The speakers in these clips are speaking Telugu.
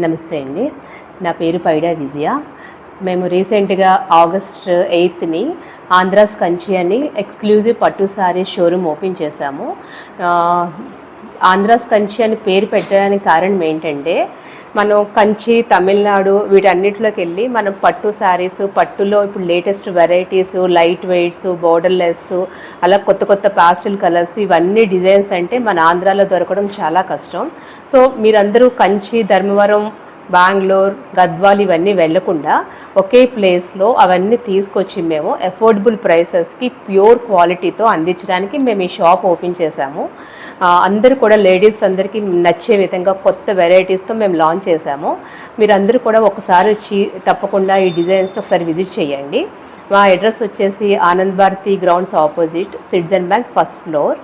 నమస్తే అండి. నా పేరు పైడా విజయ. మేము రీసెంట్గా ఆగస్ట్ ఎయిత్ని ఆంధ్రాస్ కంచి అని ఎక్స్క్లూజివ్ పట్టు సారీ షోరూమ్ ఓపెన్ చేశాము. ఆంధ్రాస్ కంచి అని పేరు పెట్టడానికి కారణం ఏంటంటే మనం కంచి తమిళనాడు వీటన్నిటిలోకి వెళ్ళి మనం పట్టు శారీస్ పట్టులో ఇప్పుడు latest varieties light weights borderless అలా కొత్త కొత్త పాస్టల్ కలర్స్ ఇవన్నీ డిజైన్స్ అంటే మన ఆంధ్రాలో దొరకడం చాలా కష్టం. సో మీరందరూ కంచి ధర్మవరం బెంగళూరు గద్వాల్ ఇవన్నీ వెళ్ళకుండా ఒకే ప్లేస్లో అవన్నీ తీసుకొచ్చి మేము అఫోర్డబుల్ ప్రైసెస్కి ప్యూర్ క్వాలిటీతో అందించడానికి మేము ఈ షాప్ ఓపెన్ చేశాము. అందరూ కూడా లేడీస్ అందరికీ నచ్చే విధంగా కొత్త వెరైటీస్తో మేము లాంచ్ చేశాము. మీరందరూ కూడా ఒకసారి వచ్చి తప్పకుండా ఈ డిజైన్స్ని ఒకసారి విజిట్ చేయండి. మా అడ్రస్ వచ్చేసి Anand Bharati grounds opposite citizen bank first floor.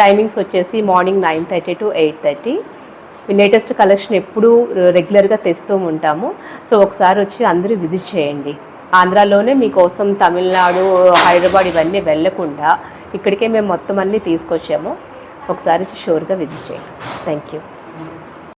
Timings వచ్చేసి morning nine thirty to eight thirty. Latest collection ఎప్పుడూ రెగ్యులర్గా తెస్తూ ఉంటాము. సో ఒకసారి వచ్చి అందరూ విజిట్ చేయండి. ఆంధ్రాలోనే మీకోసం తమిళనాడు హైదరాబాద్ ఇవన్నీ వెళ్ళకుండా ఇక్కడికే మేము మొత్తం అన్నీ తీసుకొచ్చాము. ఒకసారి షూర్గా విజిట్ చేయండి. Thank you